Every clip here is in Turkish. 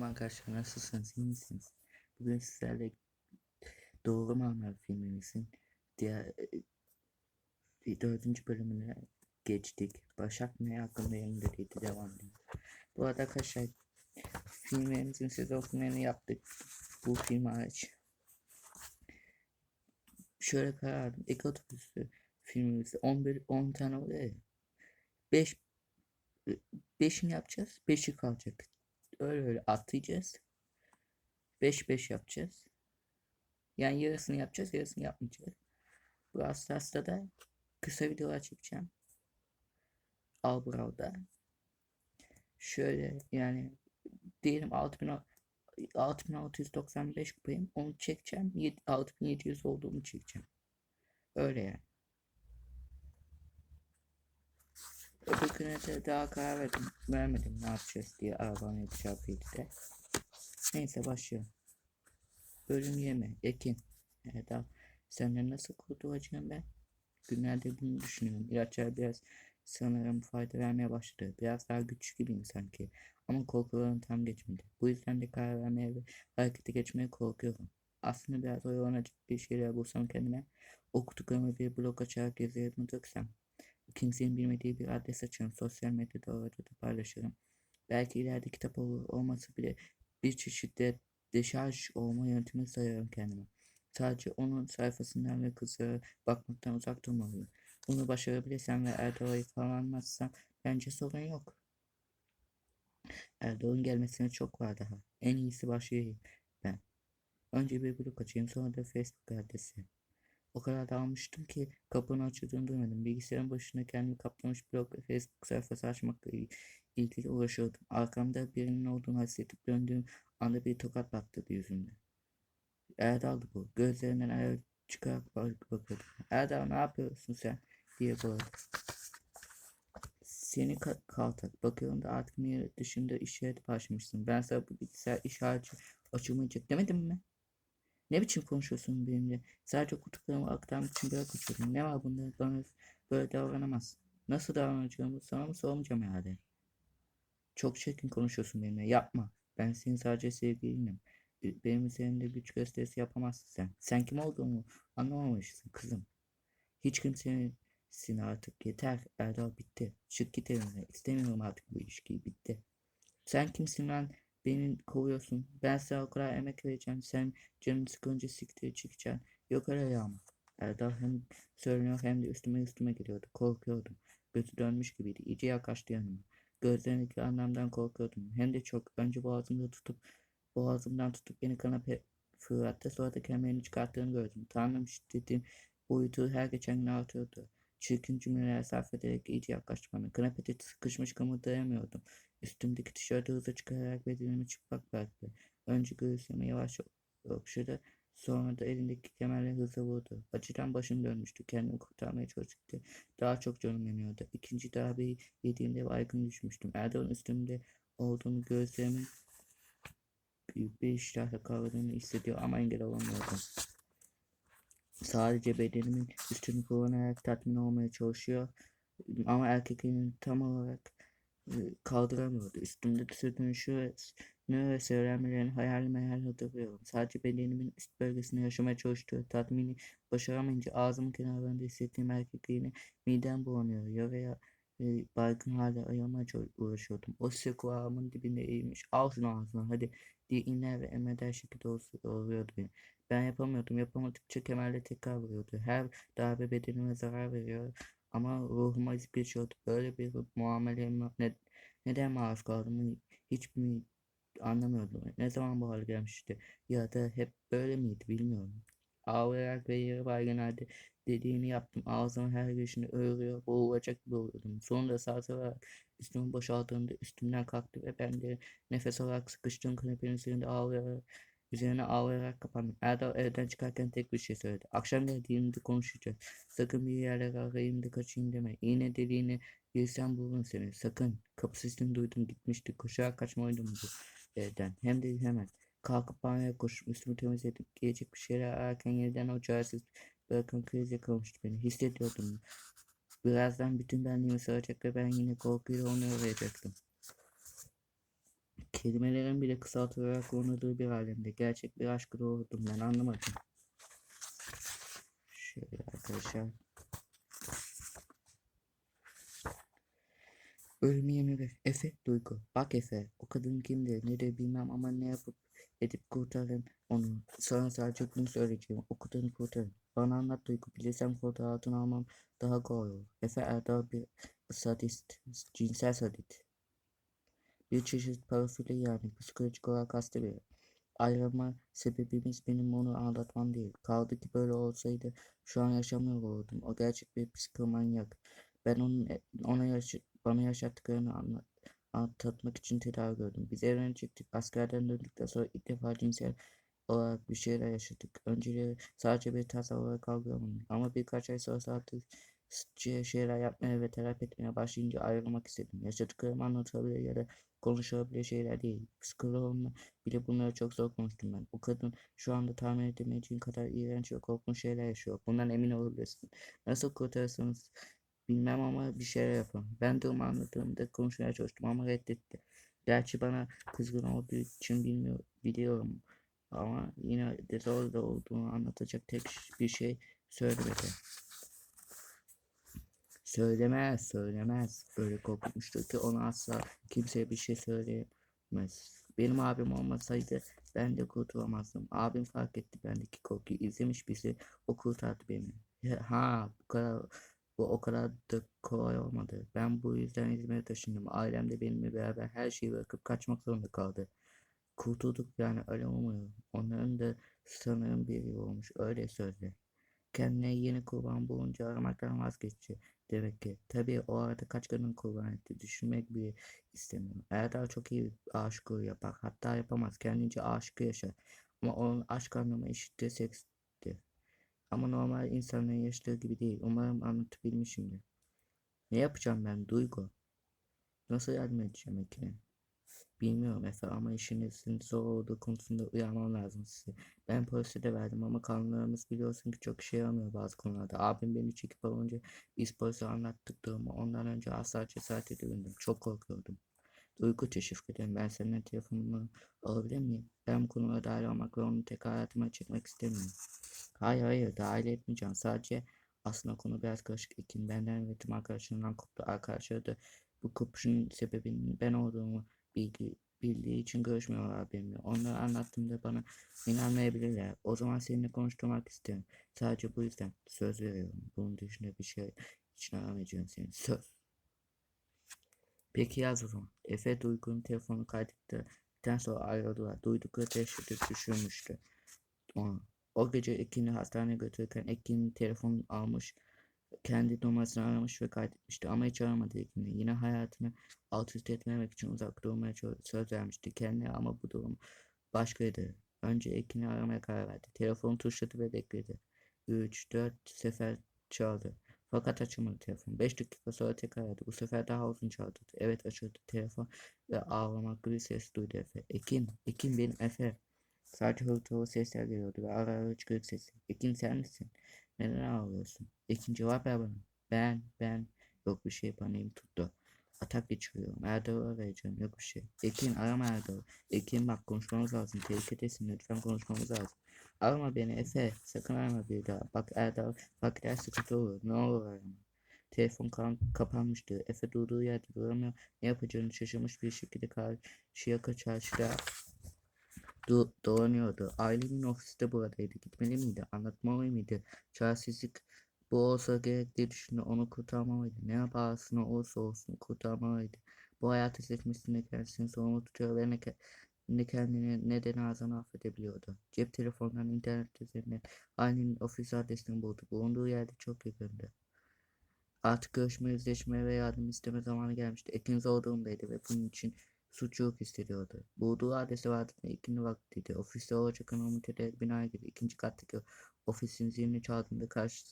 Selam arkadaşlar nasılsınız iyi misiniz? Bugün sizlerle Doğru Marmara filmimizin diğer e, dördüncü bölümüne geçtik. Başak ne hakkında yayınladıydı devam ediyor. Bu arada arkadaşlar filmlerimizin sezonlarını yaptık. Bu film hariç. Şöyle karar verdim. İlk otobüsü filmimizde 11 10 tane oluyor ya. 5 5'ini yapacağız. 5'i kalacak. Öyle öyle atlayacağız. 5-5 yapacağız. Yani yarısını yapacağız, yarısını yapmayacağız. Bu hasta da kısa videolar çekeceğim. Albrow'da. Şöyle yani diyelim 6000 6695 kupayım. Onu çekeceğim. 6700 olduğumu çekeceğim. Öyle yani. Öbür güne de daha karar verdim. Vermedim ne yapacağız diye arabanın çarpıydı de. Neyse başlıyorum. Bölüm 20. Ekin. Evet abi. Senden nasıl kurtulacağım ben? Günlerde bunu düşünüyorum. İlaçlar biraz sanırım fayda vermeye başladı. Biraz daha güçlü gibiyim sanki. Ama korkularım tam geçmedi. Bu yüzden de karar vermeye ve harekete geçmeye korkuyorum. Aslında biraz oyalanacak bir şeyler bulsam kendime. Okuduklarımı bir blog açarak yazılarımı döksem. Kimsenin bilmediği bir adres açarım. Sosyal medyada orada da paylaşırım. Belki ileride kitap olur olmasa bile bir çeşit de deşarj olma yöntemi sayarım kendime. Sadece onun sayfasından ve kızlara bakmaktan uzak durmalıyım. Bunu başarabilirsem ve Erdoğan'ı yakalanmazsam bence sorun yok. Erdoğan'ın gelmesine çok var daha. En iyisi başlayayım ben. Önce bir blog açayım sonra da Facebook adresi. O kadar dağılmıştım ki kapının açıldığını duymadım. Bilgisayarın başına kendimi kaplamış blog ve Facebook sayfası açmakla ilgili uğraşıyordum. Arkamda birinin olduğunu hissedip döndüğüm anda bir tokat battırdı yüzümde. Erdal'dı bu. Gözlerinden ayağa çıkarak bak bakıyordu. Erdal ne yapıyorsun sen? diye bağırdı. Seni ka kaltak. Bakıyorum da artık niye dışında işaret başlamışsın. Ben sana bu bilgisayar işareti açılmayacak demedim mi? Ne biçim konuşuyorsun benimle? Sadece kutuklarımı aktarmak için biraz uçuyorum. Ne var bunda? Bana böyle davranamazsın. Nasıl davranacağımı sana mı sormayacağım herhalde. Çok çirkin konuşuyorsun benimle. Yapma. Ben senin sadece sevgilinim. Benim üzerinde güç gösterisi yapamazsın sen. Sen kim olduğumu anlamamışsın kızım. Hiç kimsenin artık yeter. Erdal bitti. Çık git evine. İstemiyorum artık bu ilişkiyi. Bitti. Sen kimsin lan? Beni kovuyorsun. Ben sana o kadar emek vereceğim. Sen canın sıkınca siktir çıkacaksın. Yok öyle ya Erdal hem söylüyor hem de üstüme üstüme geliyordu. Korkuyordum. Gözü dönmüş gibiydi. İyice yaklaştı yanıma. Gözlerindeki anlamdan korkuyordum. Hem de çok. Önce boğazımda tutup boğazımdan tutup beni kanapeye fırlattı. Sonra da kemerini çıkarttığını gördüm. Tanrım şiddetin boyutu her geçen gün artıyordu. Çirkin cümleler sarf ederek iyice yaklaştı bana. Kanepede sıkışmış kımıldayamıyordum. Üstümdeki tişörtü hızla çıkararak bedenimi çıplak bıraktı. Önce göğsüme yavaş okşadı. Sonra da elindeki kemerle hızla vurdu. Acıdan başım dönmüştü. Kendimi kurtarmaya çalıştı. Daha çok canım yanıyordu. İkinci darbeyi yediğimde baygın düşmüştüm. Erdoğan üstümde olduğunu gözlerimin büyük bir iştahla kavradığını hissediyor ama engel olamıyordum. Sadece bedenimin üstünü kullanarak tatmin olmaya çalışıyor. Ama erkekliğini tam olarak kaldıramıyordu. Üstümde sürtünüşü ve söylenmelerini hayal meyal hatırlıyorum. Sadece bedenimin üst bölgesinde yaşamaya çalıştığı tatmini başaramayınca ağzımın kenarlarında hissettiğim erkekliğini midem bulanıyor ya veya e, baygın halde ayağıma uğraşıyordum. O sık kulağımın dibinde eğilmiş. Al şunu ağzına hadi diye inler ve emreder şekilde oluyordu beni. Ben yapamıyordum. Yapamadıkça kemerle tekrar vuruyordu. Her darbe bedenime zarar veriyor. Ama ruhuma iz geçiyordu. Böyle bir muameleye ne, neden maruz kaldığımı hiç mi anlamıyordum. Ne zaman bu hale gelmişti ya da hep böyle miydi bilmiyorum. Ağlayarak ve yarı baygın halde dediğini yaptım. Ağzımın her girişini örüyor, boğulacak gibi oluyordum. Sonunda sarsarak üstümü boşalttığımda üstümden kalktı ve ben de nefes alarak sıkıştığım kanepenin üzerinde ağlayarak Üzerine ağlayarak kapandım. Erdal evden çıkarken tek bir şey söyledi. Akşam geldiğimde konuşacağız. Sakın bir yerlere arayayım da kaçayım deme. İğne deliğine girsem bulurum seni. Sakın. Kapı sesini duydum gitmişti. Koşarak kaçmalıydım bu evden. Hem de hemen. Kalkıp banyoya koşup üstümü temizledim. Giyecek bir şeyler ararken yeniden o çaresiz bırakın kriz yakalamıştı beni. Hissediyordum. Birazdan bütün benliğimi saracak ve ben yine korkuyla onu arayacaktım. Kelimelerin bile kısaltılarak kullanıldığı bir alemde gerçek bir aşkı doğurdum ben anlamadım. Şöyle arkadaşlar. Bölüm 21. Efe Duygu. Bak Efe, o kadın kimdir nedir bilmem ama ne yapıp edip kurtarın onu. Sana sadece bunu söyleyeceğim. O kadını kurtarın. Bana anlat Duygu. Bilirsem altına almam daha kolay olur. Efe Erdal bir sadist, cinsel sadist. Bir çeşit parafili yani psikolojik olarak hasta biri. Ayrılma sebebimiz benim onu aldatmam değil. Kaldı ki böyle olsaydı şu an yaşamıyor olurdum. O gerçek bir psikomanyak. Ben onun ona yaş bana yaşattıklarını anlat anlatmak için tedavi gördüm. Biz evlenecektik. Askerden döndükten sonra ilk defa cinsel olarak bir şeyler yaşadık. Önceleri sadece bir tasavvur olarak algılamadım. Ama birkaç ay sonra artık şeyler yapmaya ve terapi etmeye başlayınca ayrılmak istedim. Yaşadıklarımı anlatabilir ya da konuşulabilir şeyler değil. Psikoloğumla bile bunları çok zor konuştum ben. O kadın şu anda tahmin edemeyeceğin kadar iğrenç ve korkunç şeyler yaşıyor. Bundan emin olabilirsin. Nasıl kurtarırsanız bilmem ama bir şeyler yapın. Ben durumu anladığımda konuşmaya çalıştım ama reddetti. Gerçi bana kızgın olduğu için bilmiyor, biliyorum. Ama yine de zor da olduğunu anlatacak tek bir şey söylemedi. Söylemez, söylemez. Öyle korkmuştu ki ona asla kimseye bir şey söyleyemez. Benim abim olmasaydı ben de kurtulamazdım. Abim fark etti bendeki korkuyu. izlemiş bizi, o kurtardı beni. Ha, bu kadar bu o kadar da kolay olmadı. Ben bu yüzden İzmir'e taşındım. Ailem de benimle beraber her şeyi bırakıp kaçmak zorunda kaldı. Kurtulduk yani öyle umuyorum. Onların da sanırım biri olmuş. Öyle sözle. Kendine yeni kurban bulunca aramaktan vazgeçti. Demek ki. Tabii o arada kaç kadın kurban etti. Düşünmek bile istemiyorum. Erdal çok iyi aşıklığı yapar. Hatta yapamaz. Kendince aşkı yaşar. Ama onun aşk anlamı eşittir sekstir. Ama normal insanların yaşadığı gibi değil. Umarım anlatabilmişimdir. Ne yapacağım ben Duygu? Nasıl yardım edeceğim Ekin'e? Bilmiyorum Efe ama işinizin zor olduğu konusunda uyarmam lazım size. Ben polise de verdim ama kanunlarımız biliyorsun ki çok işe yaramıyor bazı konularda. Abim beni çekip alınca biz polise anlattık durumu. Ondan önce asla cesaret edemedim. Çok korkuyordum. Duygu teşekkür ederim. Ben senin telefonunu alabilir miyim? Ben bu konuya dahil olmak ve onu tek hayatıma çekmek istemiyorum. Hayır hayır dahil etmeyeceğim. Sadece aslında konu biraz karışık. Ekin benden ve tüm arkadaşlarımdan koptu. Arkadaşlar da bu kopuşun sebebinin ben olduğumu bilgi, bildiği için görüşmüyorlar benimle. Onlara anlattığımda bana inanmayabilirler. O zaman seninle konuşturmak isterim. Sadece bu yüzden söz veriyorum. Bunun dışında bir şey için aramayacağım seni. Söz. Peki yaz o zaman. Efe Duygu'nun telefonu kaydettikten sonra ayrıldılar. Duydukları teşhidi düşürmüştü. Onu. O gece Ekin'i hastaneye götürürken Ekin telefon almış, kendi numarasını aramış ve kaydetmişti ama hiç aramadı Ekin'i. Yine hayatını alt üst etmemek için uzak durmaya söz vermişti kendine ama bu durum başkaydı. Önce Ekin'i aramaya karar verdi. Telefonu tuşladı ve bekledi. 3-4 sefer çaldı. Fakat açılmadı telefon. 5 dakika sonra tekrar aradı. Bu sefer daha uzun çaldı. Evet açıldı telefon ve ağlamaklı bir ses duydu Efe. Ekin, Ekin benim Efe. Sadece hırtılı sesler geliyordu ve ara ara hıçkırık sesi. Ekin sen misin? Neden ağlıyorsun? Ekin cevap bana. Ben, ben. Yok bir şey panik tuttu. Atak geçiriyorum. Erdal'ı arayacağım. Yok bir şey. Ekin arama Erdal. Ekin bak konuşmamız lazım. Tehlikedesin. Lütfen konuşmamız lazım. Arama beni Efe. Sakın arama bir daha. Bak Erdal. Bak ders sıkıntı olur. Ne olur arama. Telefon kapanmıştı. Efe durduğu yerde duramıyor. Ne yapacağını şaşırmış bir şekilde karşıya çarşıda do dolanıyordu. Ailemin ofisi de buradaydı. Gitmeli miydi? Anlatmalı mıydı? Çaresizlik bu olsa gerek diye düşündü. Onu kurtarmalıydı. Ne yaparsın olursa olsun kurtarmalıydı. Bu hayatı seçmişsin de kendisini sorumlu tutuyor ve ne, ne kendini ne de Nazan'ı affedebiliyordu. Cep telefonundan internet üzerinden ailenin ofis adresini buldu. Bulunduğu yerde çok yakındı. Artık görüşme, yüzleşme ve yardım isteme zamanı gelmişti. Ekin zor durumdaydı ve bunun için suçluluk hissediyordu. Bulduğu adresi vardı ve ikindi vaktiydi. Ofiste olacak olan ünitede binaya girdi. İkinci kattaki ofisin zilini çaldığında karşı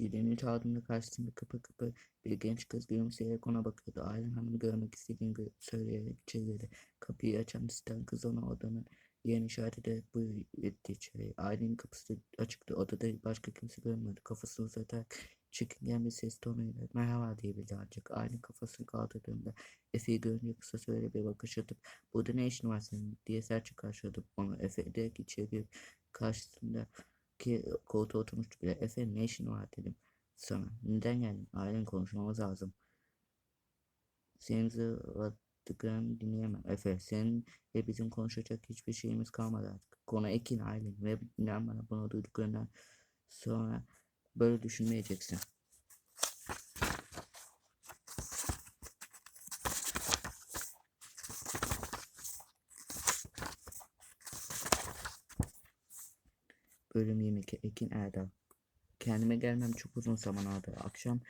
Zilini çaldığında karşısında kapı kapı bir genç kız gülümseyerek ona bakıyordu. Ailen hanımı görmek istediğini söyleyerek içeri. Kapıyı açan siten kız ona odanın yerini işaret ederek buyur etti içeri. Ailenin kapısı açıktı. Odada başka kimse görmüyordu. Kafasını uzatarak çekingen bir ses tonuyla merhaba diyebildi ancak Aylin kafasını kaldırdığında Efe'yi görünce kısa süreli bir bakış atıp burada ne işin var senin diye sertçe karşıladı onu. Efe direkt içeri girip karşısındaki koltuğa oturmuştu bile. Efe ne işin var dedim sana. Neden geldin? Aylin konuşmamız lazım. Senin zırvattıklarını dinleyemem. Efe senin ve bizim konuşacak hiçbir şeyimiz kalmadı artık. Konu Ekin Aylin ve inan bana bunu duyduklarından sonra böyle düşünmeyeceksin. Bölüm 22 Ekin Erdal Kendime gelmem çok uzun zaman aldı. Akşam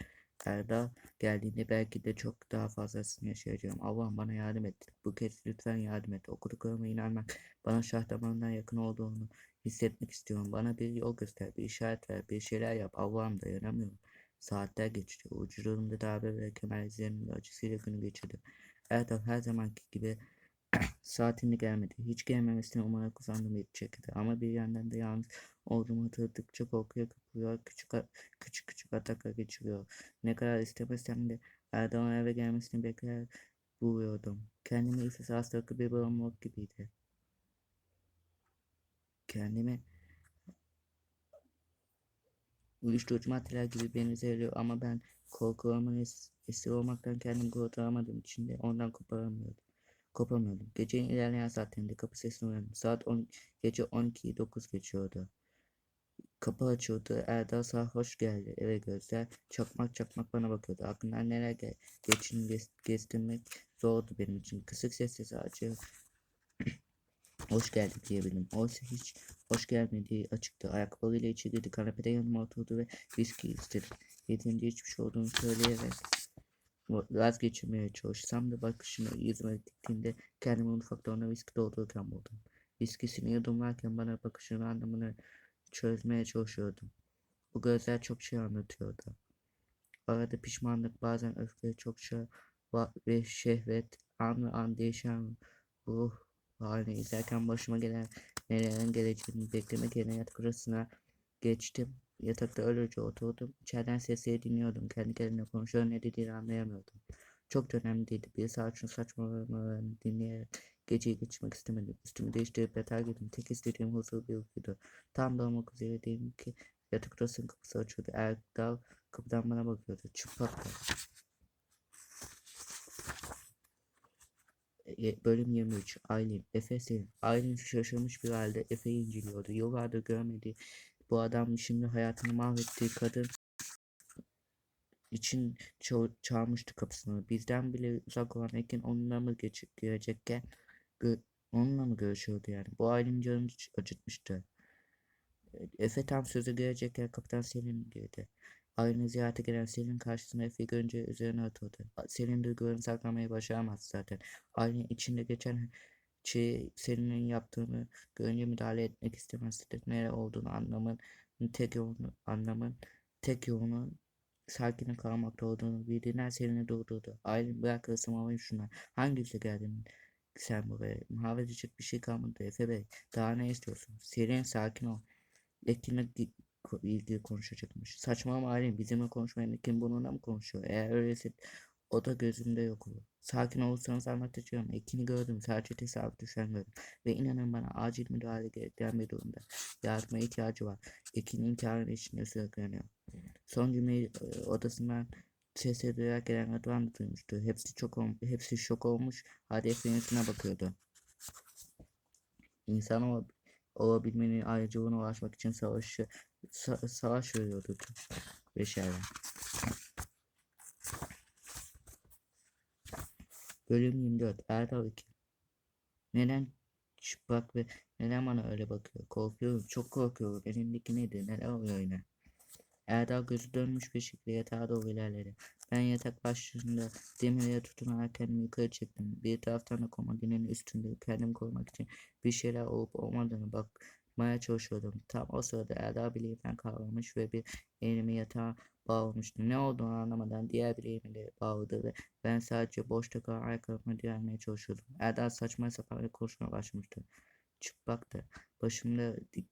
Erdal geldiğinde belki de çok daha fazlasını yaşayacağım. Allah'ım bana yardım et. Bu kez lütfen yardım et. Okuduklarıma inanmak, bana şah damarından yakın olduğunu hissetmek istiyorum. Bana bir yol göster, bir işaret ver, bir şeyler yap. Allah'ım dayanamıyorum. Saatler geçti. Vücudumda darbe ve kemer izlerinin acısıyla günü geçirdim. Erdal her zamanki gibi saatinde gelmedi. Hiç gelmemesine umarak uzandım bir şekilde. Ama bir yandan da yalnız olduğumu hatırladıkça korkuya kapılıyor. Küçük, küçük küçük ataklar geçiriyor. Ne kadar istemesem de Erdal'ın eve gelmesini bekler buluyordum. Kendimi ise hastalıklı bir bağımlılık gibiydi. Kendimi uyuşturucu maddeler gibi beni zehirliyor ama ben korkularımın es esir olmaktan kendimi kurtaramadığım için de ondan koparamıyordum. Kopamıyordum. Gecenin ilerleyen saatlerinde kapı sesini uyandım. Saat 10, gece 12'yi 9 geçiyordu. Kapı açıldı. Erdal sarhoş geldi. Eve gözler çakmak çakmak bana bakıyordu. Aklımdan neler ge geçtiğini gez gezdirmek zordu benim için. Kısık sesle sadece hoş geldin diyebildim. Oysa hiç hoş gelmediği açıktı. Ayakkabılarıyla içeri girdi. Kanepede yanıma oturdu ve viski istedi. Yeterince hiçbir şey olduğunu söyleyerek vazgeçirmeye çalışsam da bakışını yüzüme diktiğinde kendimi mutfakta ona viski doldururken buldum. Viskisini yudumlarken bana bakışının anlamını çözmeye çalışıyordum. Bu gözler çok şey anlatıyordu. Arada pişmanlık, bazen öfke, çok şey ve şehvet, an ve an değişen ruh halini izlerken başıma gelen nelerin geleceğini beklemek yerine yatak odasına geçtim. Yatakta öylece oturdum. İçeriden sesleri dinliyordum. Kendi kendine konuşuyor ne dediğini anlayamıyordum. Çok da önemli değildi. Bir saat şunu saçmalamalarını dinleyerek geceyi geçirmek istemedim. Üstümü değiştirip yatağa girdim. Tek istediğim huzur bir uykuydu. Tam doğmak üzereydim ki yatak odasının kapısı açıldı. Erdal kapıdan bana bakıyordu. Çıplaktı. Bölüm 23 Aylin Efe Selim Aylin şaşırmış bir halde Efe'yi inceliyordu. Yıllardır görmediği bu adam şimdi hayatını mahvettiği kadın için çal çalmıştı kapısını. Bizden bile uzak olan Ekin onunla mı geç girecekken onunla mı görüşüyordu yani. Bu ailenin canını acıtmıştı. Efe tam sözü girecekken kapıdan Selin girdi. Ailenin ziyarete gelen Selin karşısına Efe'yi görünce üzerine atıldı. Selin duygularını saklamayı başaramaz zaten. Ailenin içinde geçen şey Selin'in yaptığını görünce müdahale etmek istemezdi. Nere olduğunu anlamın tek yolunu anlamın tek yolunu sakin kalmakta olduğunu bildiğinden Selin'i durdurdu. Aylin bırak ısırmamayı şuna. Hangi yüzle geldin sen buraya? Muhabbet bir şey kalmadı Efe Bey. Daha ne istiyorsun? Selin sakin ol. Ekin'le ilgili konuşacakmış. Saçmalama Aylin bizimle konuşmayan Ekin bununla mı konuşuyor? Eğer öyleyse o da gözümde yok olur. Sakin olursanız anlatacağım. Ekin'i gördüm. Sadece tesadüf düşen gördüm. Ve inanın bana acil müdahale gerektiren bir durumda. Yardıma ihtiyacı var. Ekin intiharın içinde sürükleniyor. Son cümleyi e, odasından sesle duyarak gelen Rıdvan da duymuştu. Hepsi çok hepsi şok olmuş. Hadi Efe'nin bakıyordu. İnsan ol olabilmenin ayrıcalığına ulaşmak için savaşı sa savaş veriyordu. Beşerden. Bölüm 24 Erdal 2 Neden çıplak ve neden bana öyle bakıyor? Korkuyorum, çok korkuyorum. Elimdeki nedir? Neler oluyor yine? Erdal gözü dönmüş bir şekilde yatağa doğru ilerledi. Ben yatak başında demirlere tutunarak kendimi yukarı çektim. Bir taraftan da komodinin üstünde kendimi korumak için bir şeyler olup olmadığını bakmaya çalışıyordum. Tam o sırada Erdal bileğimden kavramış ve bir elimi yatağa bağlamıştı. Ne olduğunu anlamadan diğer bileğimi de bağladı ve ben sadece boşta kalan ayakkabıma direnmeye çalışıyordum. Erdal saçma sapan bir konuşmaya başlamıştı. Çıplaktı. Başımda dik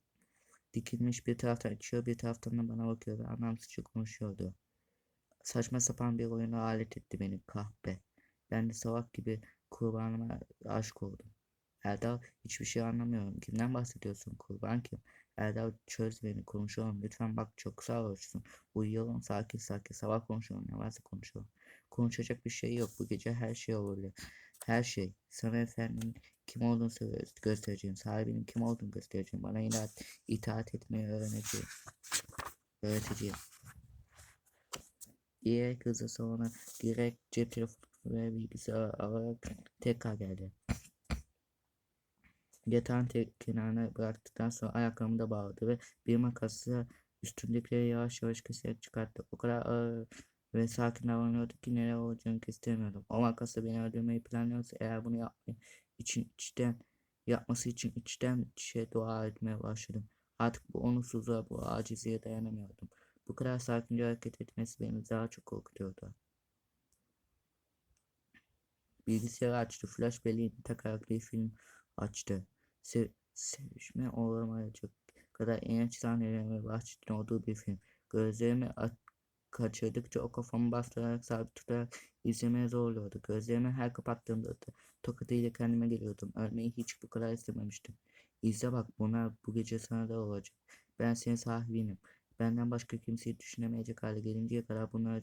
dikilmiş bir taraftan içiyor bir taraftan da bana bakıyor ve anlamsızca konuşuyordu. Saçma sapan bir oyuna alet etti beni kahpe. Ben de salak gibi kurbanıma aşık oldum. Erdal hiçbir şey anlamıyorum. Kimden bahsediyorsun? Kurban kim? Erdal çöz beni konuşalım. Lütfen bak çok sarhoşsun. Uyuyalım sakin sakin. Sabah konuşalım. Ne varsa konuşalım. Konuşacak bir şey yok. Bu gece her şey olabilir. Her şey. Sana efendinin kim olduğunu göstereceğim. Sahibinin kim olduğunu göstereceğim. Bana itaat, itaat etmeyi öğreneceğim. Öğreteceğim. Diye kızı sonra direkt cep telefonu ve bilgisayar alarak tekrar geldi. Yatağın tek kenarına bıraktıktan sonra ayaklarımı da bağladı ve bir makasla üstündekileri yavaş yavaş keserek çıkarttı. O kadar ağır ve sakin davranıyordu ki neler olacağını kestiremiyordum. O makasla beni öldürmeyi planlıyorsa eğer bunu yapmayı için içten yapması için içten içe dua etmeye başladım. Artık bu onursuzluğa, bu acizliğe dayanamıyordum. Bu kadar sakince hareket etmesi beni daha çok korkutuyordu. Bilgisayarı açtı. Flash belleğini takarak bir film açtı. Se sevişme olamayacak kadar inanç sahnelerin ve vahşetin olduğu bir film. Gözlerimi kaçırdıkça o kafamı bastırarak sabit tutarak izlemeye zorluyordu. Gözlerimi her kapattığımda da tokatıyla kendime geliyordum. Ölmeyi hiç bu kadar istememiştim. İzle bak bunlar bu gece sana da olacak. Ben senin sahibinim. Benden başka kimseyi düşünemeyecek hale gelinceye kadar bunları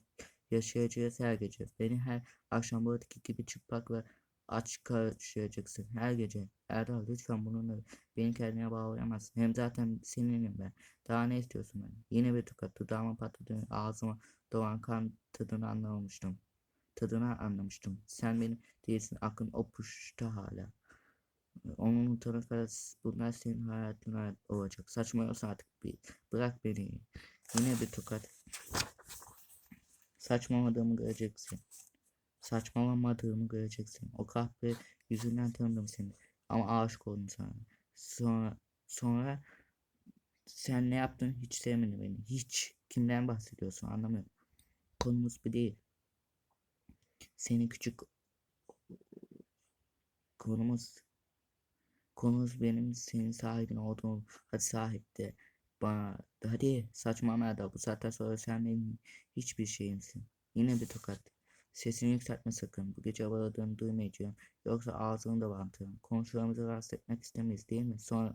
yaşayacağız her gece. Beni her akşam buradaki gibi çıplak ve aç karşılayacaksın her gece. Erdal lütfen bununla beni kendine bağlayamazsın. Hem zaten seninim ben. Daha ne istiyorsun ben? Yine bir tokat dudağıma patladı. Ağzıma doğan kan tadını anlamamıştım. Tadını anlamıştım. Sen benim değilsin. Aklın o hala. Onu unutana kadar bunlar senin hayatın olacak. Saçmalıyorsun artık. Bir, bırak beni. Yine bir tokat. Saçmaladığımı göreceksin. Saçmalamadığımı göreceksin. O kahpe yüzünden tanıdım seni. Ama aşık oldum sana. Sonra, sonra sen ne yaptın hiç sevmedin beni. Hiç. Kimden bahsediyorsun anlamıyorum. Konumuz bu değil. Seni küçük konumuz konumuz benim senin sahibin olduğum hadi sahip de bana hadi saçmalama da bu saatten sonra sen benim hiçbir şeyimsin. Yine bir tokat. Sesini yükseltme sakın. Bu gece avaladığını duymayacağım. Yoksa ağzını da bantırım. Komşularımızı rahatsız etmek istemeyiz değil mi? Sonra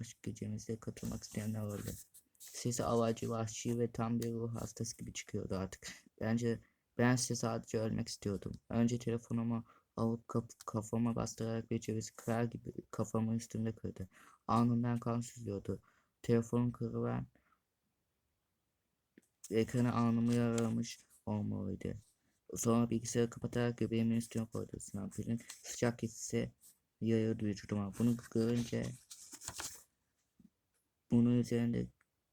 aşk gecemize katılmak isteyenler olabilir. Sesi avacı, vahşi ve tam bir ruh hastası gibi çıkıyordu artık. Bence ben size sadece ölmek istiyordum. Önce telefonumu alıp kaf- kafama bastırarak bir ceviz kırar gibi kafamın üstünde kırdı. Alnımdan kan süzüyordu. Telefonum kırılan ekranı alnımı yaralamış olmalıydı. Sonra bilgisayarı kapatarak göbeğimin üstüne koydu. Snampil'in sıcak hissi yayıldı vücuduma. Bunu görünce bunun üzerinde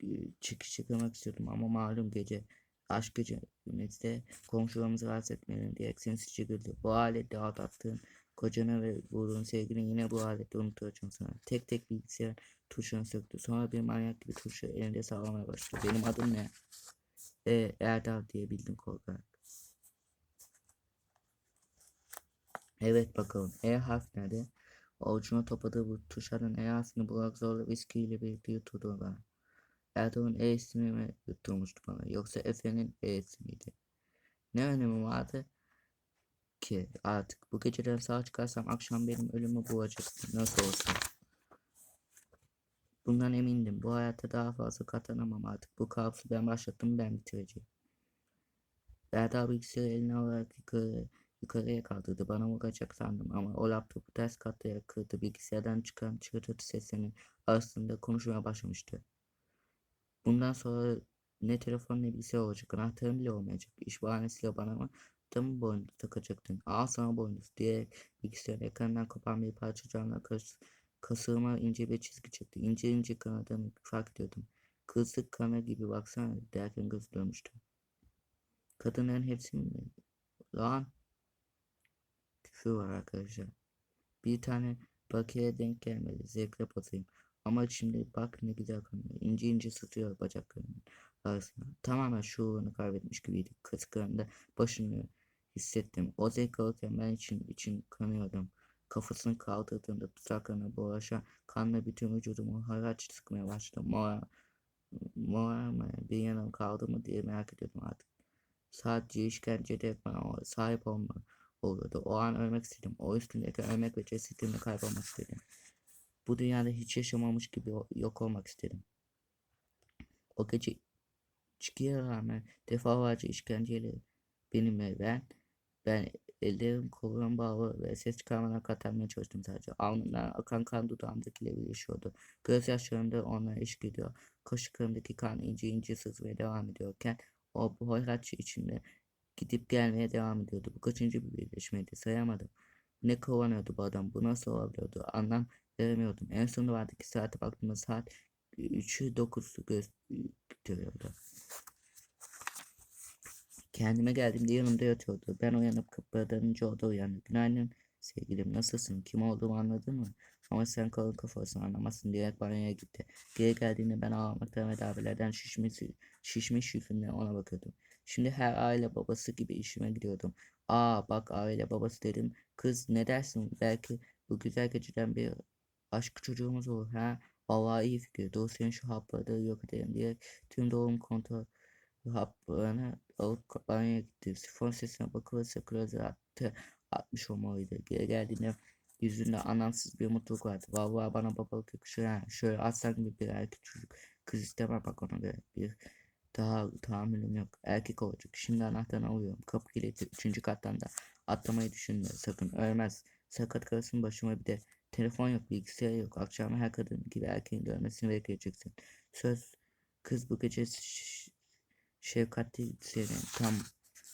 e, çıkış çıkarmak istiyordum ama malum gece aşk gecemizde komşularımızı rahatsız etmeyelim diye sinsice güldü. Bu aletle aldattığın kocanı ve vurduğun sevgilini yine bu aletle unutturacağım sana. Tek tek bilgisayar tuşunu söktü. Sonra bir manyak gibi tuşu elinde sallamaya başladı. Benim adım ne? E, Erdal diye bildim korkarak. Evet bakalım. E harf nerede? Avucuna topladığı bu tuşların E harfini bularak zorla viskiyle birlikte yuturdu bana. Erdal'ın E'sini mi yutturmuştu bana? Yoksa Efe'nin E'si miydi? Ne önemi vardı ki artık? Bu geceden sağ çıkarsam akşam benim ölümü bulacaktı. Nasıl olsa. Bundan emindim. Bu hayata daha fazla katlanamam artık. Bu kaosu ben başlattım ben bitireceğim. Erdal bilgisayarı eline alarak yukarı, yukarıya kaldırdı. Bana vuracak sandım ama o laptopu ters katlayarak kırdı. Bilgisayardan çıkan çıtırtı sesinin arasında konuşmaya başlamıştı. Bundan sonra ne telefon ne bilgisayar olacak. Anahtarım bile olmayacak. İş bahanesiyle bana mı da mı boynuz takacaktın? Al sana boynuz diye bilgisayarın ekranından kopan bir parça camla kas, kasığıma ince bir çizgi çekti. İnce ince kanadını fark ediyordum. Kızlık kanı gibi baksana derken göz dönmüştü. Kadınların hepsi mi? Lan. Küfür var arkadaşlar. Bir tane bakire denk gelmedi. Zevkle batayım. Ama şimdi bak ne güzel kanıyor. İnce ince sıtıyor bacaklarının arasına. Tamamen şuurunu kaybetmiş gibiydi. Kısıklarında başını hissettim. O zevk alırken ben için için kanıyordum. Kafasını kaldırdığında tuzaklarına bulaşan kanla bütün vücudumu haraç sıkmaya başladı. Moral, moral mı bir yanım kaldı mı diye merak ediyordum artık. Sadece işkencede bana sahip olma oluyordu. O an ölmek istedim. O üstündeki ölmek ve cesetimle kaybolmak istedim. Bu dünyada hiç yaşamamış gibi yok olmak istedim. O gece içkiye rağmen defalarca işkenceyle benimle ben ben ellerim kolum bağlı ve ses çıkarmadan katlanmaya çalıştım sadece. Alnımdan akan kan dudağımdakiyle birleşiyordu. Gözyaşlarım da onlara eşlik ediyor. Kaşıklarımdaki kan ince ince sızmaya devam ediyorken o bu hoyratçı içinde gidip gelmeye devam ediyordu. Bu kaçıncı bir birleşmeydi sayamadım. Ne kovanıyordu bu adam? Bu nasıl olabiliyordu? Anlam veremiyordum. En sonunda vardaki saate baktığımda saat 3'ü 9'u gösteriyordu. Kendime geldiğimde yanımda yatıyordu. Ben uyanıp kıpırdanınca o da uyandı. Günaydın sevgilim nasılsın? Kim olduğumu anladın mı? Ama sen kalın kafasını anlamazsın diyerek banyoya gitti. Geri geldiğinde ben ağlamaktan ve darbelerden şişmiş, şişmiş yüzümle ona bakıyordum. Şimdi her aile babası gibi işime gidiyordum. Aa bak aile babası dedim. Kız ne dersin? Belki bu güzel geceden bir aşk çocuğumuz olur ha? Vallahi iyi fikir. Senin şu hapları yok edelim diye tüm doğum kontrol haplarını alıp banyoya gitti. Sifon sesine bakılırsa kloze attı. Atmış olmalıydı. Geri geldiğinde yüzünde anlamsız bir mutluluk vardı. Vallahi bana babalık yakışır ha. Şöyle aslan gibi bir erkek çocuk. Kız istemem bak ona göre. Bir daha tahammülüm yok. Erkek olacak. Şimdi anahtarını alıyorum. Kapı kilitli. Üçüncü kattan da atlamayı düşünme. Sakın ölmez. Sakat karısının başıma bir de telefon yok, bilgisayar yok. Akşam her kadın gibi erkeğin dönmesini bekleyeceksin. Söz kız bu gece şefkatli senin tam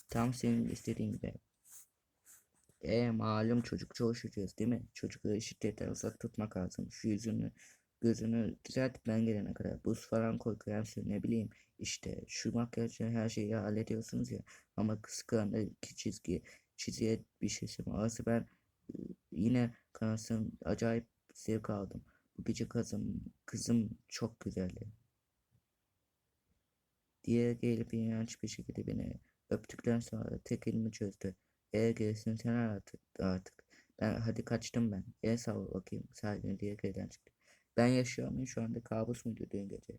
tam senin istediğin gibi. E malum çocuk çalışacağız değil mi? Çocukları şiddetten uzak tutmak lazım. Şu yüzünü gözünü düzelt ben gelene kadar. Buz falan koy krem sür ne bileyim. İşte şu makyajla her şeyi hallediyorsunuz ya. Ama kıskandı iki çizgi çizgiye bir şey. Arası ben e, yine kanasın acayip zevk aldım. Bu gece kızım kızım çok güzeldi. Diğeri gelip inanç bir şekilde beni öptükten sonra tek elimi çözdü. E gerisini sen artık, artık. Ben hadi kaçtım ben. El salla bakayım. Sadece diye evden çıktı. Ben yaşıyor muyum şu anda kabus muydu dün gece?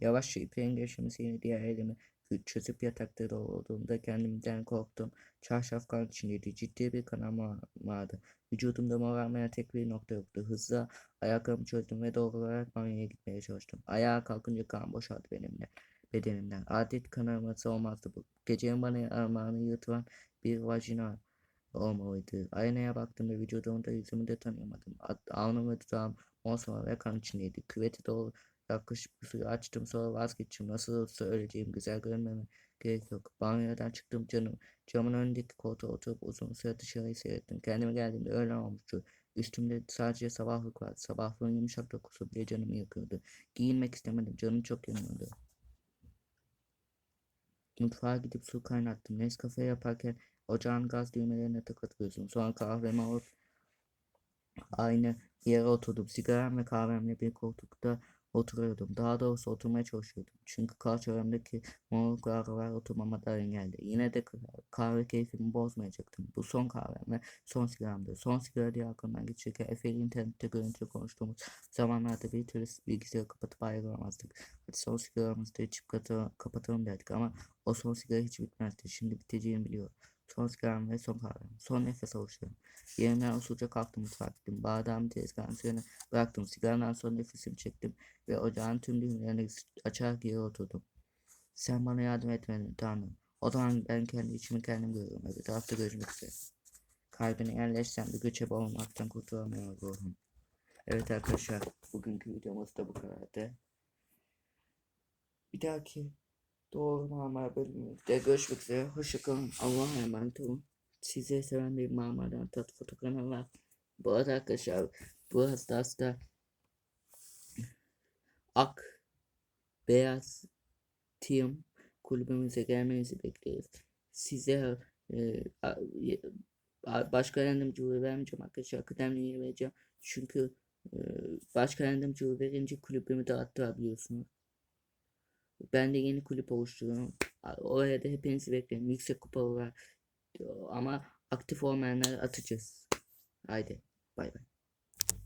Yavaşça ipeğin gevşemesiyle diğer elimi çözüp yatakta doğduğumda kendimden korktum. Çarşaf kan içindeydi. Ciddi bir kanama vardı. Vücudumda morarmayan tek bir nokta yoktu. Hızla ayaklarımı çözdüm ve doğru olarak banyoya gitmeye çalıştım. Ayağa kalkınca kan boşaldı benimle bedenimden. Adet kanaması olmazdı bu. Gecenin bana armağanı yırtılan bir vajina olmalıydı. Aynaya baktığımda vücudumda yüzümü de tanıyamadım. At- Alnım ve kan içindeydi. Küvete doğru yaklaşıp suyu açtım sonra vazgeçtim. Nasıl olsa öleceğim güzel görünmeme gerek yok. Banyodan çıktım canım. Camın önündeki koltuğa oturup uzun süre dışarıyı seyrettim. Kendime geldiğimde öğlen olmuştu. Üstümde sadece sabahlık vardı. Sabahlığın yumuşak dokusu bile canımı yakıyordu. Giyinmek istemedim. Canım çok yanıyordu. Mutfağa gidip su kaynattım. Nescafe yaparken ocağın gaz düğmelerine takılıyorsun. Sonra kahvemi alıp aynı yere oturdum. Sigaram ve kahvemle bir koltukta oturuyordum. Daha doğrusu oturmaya çalışıyordum. Çünkü kalçalarımdaki morluk ağrılar oturmama da engeldi. Yine de kah- kahve keyfimi bozmayacaktım. Bu son kahvem ve son sigaramdı. Son sigara diye aklımdan geçirken Efe'yle internette görüntülü konuştuğumuz zamanlarda bir türlü bilgisayarı kapatıp ayrılamazdık. Hadi son sigaramızı da içip kapatalım derdik ama o son sigara hiç bitmezdi. Şimdi biteceğini biliyor. Son sigaram ve son kahvem. Son nefes alışıyorum. Yerimden usulca kalktım mutfağa gittim. Bardağımı tezgahın üzerine bıraktım. Sigaramdan sonra nefesimi çektim ve ocağın tüm düğmelerini açar geri oturdum. Sen bana yardım etmedin Tanrım. O zaman ben kendi içimi kendim görüyorum. Öbür tarafta görüşmek üzere. Kalbine yerleşsem de göçebe olmaktan kurtulamıyor ruhum. Evet arkadaşlar bugünkü videomuz da bu kadardı. Bir dahaki doğru Marmara bölümümüzde görüşmek üzere. Hoşçakalın. Allah'a emanet olun. Sizi seven bir Marmara'dan tat foto kanalı var. Bu arada arkadaşlar bu hasta hasta ak beyaz team kulübümüze gelmenizi bekleriz. Size e, a- a- başka yardımcılığı vermeyeceğim arkadaşlar. Kıdemliyi vereceğim. Çünkü e, başka yardımcılığı verince kulübümü dağıttırabiliyorsunuz. Ben de yeni kulüp oluşturuyorum. Oraya da hepinizi beklerim. Yüksek kupalı var. Ama aktif olmayanları atacağız. Haydi. Bay bay.